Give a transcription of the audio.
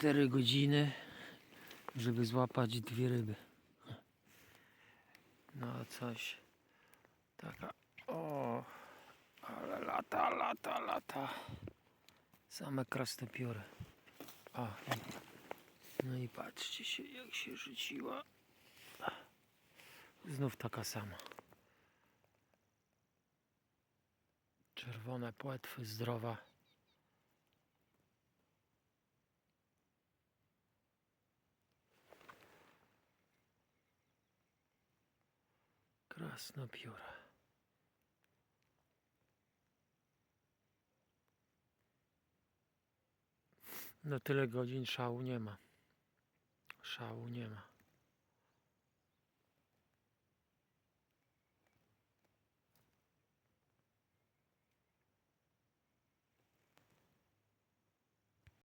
4 godziny, żeby złapać dwie ryby. No coś. Taka. O, ale lata, lata, lata. Same krastopiory. O, no i patrzcie się, jak się rzuciła. Znów taka sama. Czerwone płetwy, zdrowa. Krasnopióra. No tyle godzin szału nie ma. Szału nie ma.